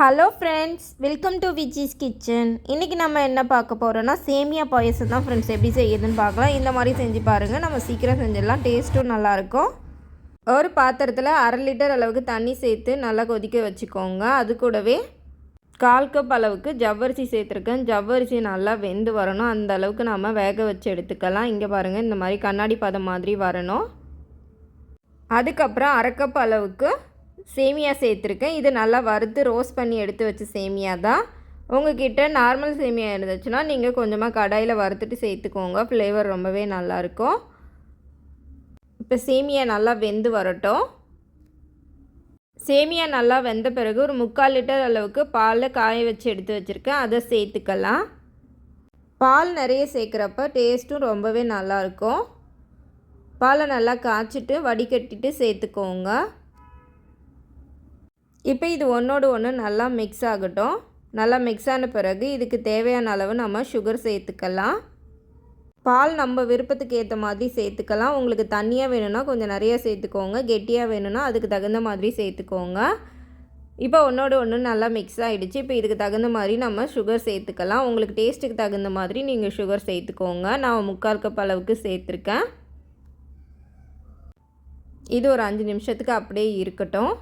Hello friends welcome to Viji's kitchen இன்றைக்கி நம்ம என்ன பார்க்க போகிறோன்னா சேமியா பாயசம் தான் ஃப்ரெண்ட்ஸ் எப்படி செய்யுதுன்னு பார்க்கலாம். இந்த மாதிரி செஞ்சு பாருங்கள் நம்ம சீக்கிரம் செஞ்சிடலாம். டேஸ்ட்டும் நல்லாயிருக்கும் ஒரு பாத்திரத்தில் அரை லிட்டர் அளவுக்கு தண்ணி சேர்த்து நல்லா கொதிக்க வச்சுக்கோங்க. அது கூடவே கால் கப் அளவுக்கு ஜவ்வரிசி சேர்த்துருக்கேன். ஜவ்வரிசி நல்லா வெந்து வரணும். அந்த அளவுக்கு நாம் வேக வச்சு எடுத்துக்கலாம். இங்கே பாருங்கள் இந்த மாதிரி கண்ணாடி பதம் மாதிரி வரணும். அதுக்கப்புறம் அரை கப் அளவுக்கு சேமியா சேர்த்துருக்கேன். இது நல்லா வறுத்து ரோஸ்ட் பண்ணி எடுத்து வச்ச சேமியா தான். உங்ககிட்ட நார்மல் சேமியா இருந்துச்சுன்னா நீங்கள் கொஞ்சமாக கடாயில் வறுத்துட்டு சேர்த்துக்கோங்க. ஃப்ளேவர் ரொம்பவே நல்லாயிருக்கும் இப்போ சேமியா நல்லா வெந்து வரட்டும். சேமியா நல்லா வெந்த பிறகு ஒரு முக்கால் லிட்டர் அளவுக்கு பாலில் காய வச்சு எடுத்து வச்சுருக்கேன். அதை சேர்த்துக்கலாம். பால் நிறைய சேர்க்குறப்ப டேஸ்ட்டும் ரொம்பவே நல்லாயிருக்கும் பாலை நல்லா காய்ச்சிட்டு வடிகட்டிட்டு சேர்த்துக்கோங்க. இப்போ இது ஒன்றோடு ஒன்று நல்லா மிக்ஸ் ஆகட்டும். நல்லா மிக்ஸ் ஆன பிறகு இதுக்கு தேவையான அளவு நம்ம சுகர் சேர்த்துக்கலாம். பால் நம்ம விருப்பத்துக்கு ஏற்ற மாதிரி சேர்த்துக்கலாம். உங்களுக்கு தண்ணியாக வேணும்னா கொஞ்சம் நிறையா சேர்த்துக்கோங்க. கெட்டியாக வேணும்னா அதுக்கு தகுந்த மாதிரி சேர்த்துக்கோங்க. இப்போ ஒன்றோட ஒன்று நல்லா மிக்ஸ் ஆகிடுச்சு இப்போ இதுக்கு தகுந்த மாதிரி நம்ம சுகர் சேர்த்துக்கலாம். உங்களுக்கு டேஸ்ட்டுக்கு தகுந்த மாதிரி நீங்கள் சுகர் சேர்த்துக்கோங்க. நான் முக்கால் கப் அளவுக்கு சேர்த்துருக்கேன். இது ஒரு அஞ்சு நிமிஷத்துக்கு அப்படியே இருக்கட்டும்.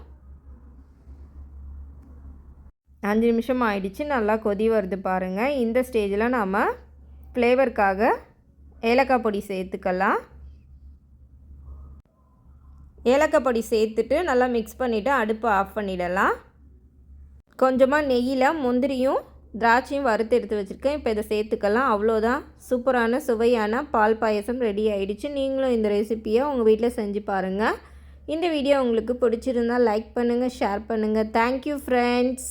அஞ்சு நிமிஷம் ஆயிடுச்சு நல்லா கொதி வருது பாருங்கள் இந்த ஸ்டேஜில் நாம் ஃப்ளேவருக்காக ஏலக்காய் பொடி சேர்த்துக்கலாம். ஏலக்காய் பொடி சேர்த்துட்டு நல்லா மிக்ஸ் பண்ணிவிட்டு அடுப்பை ஆஃப் பண்ணிடலாம். கொஞ்சமாக நெய்யில் முந்திரியும் திராட்சையும் வறுத்து எடுத்து வச்சுருக்கேன். இப்போ இதை சேர்த்துக்கலாம். அவ்வளோதான். சூப்பரான சுவையான பால் பாயசம் ரெடி ஆகிடுச்சு நீங்களும் இந்த ரெசிப்பியை உங்கள் வீட்டில் செஞ்சு பாருங்கள் இந்த வீடியோ உங்களுக்கு பிடிச்சிருந்தால் லைக் பண்ணுங்கள் ஷேர் பண்ணுங்கள் தேங்க்யூ ஃப்ரெண்ட்ஸ்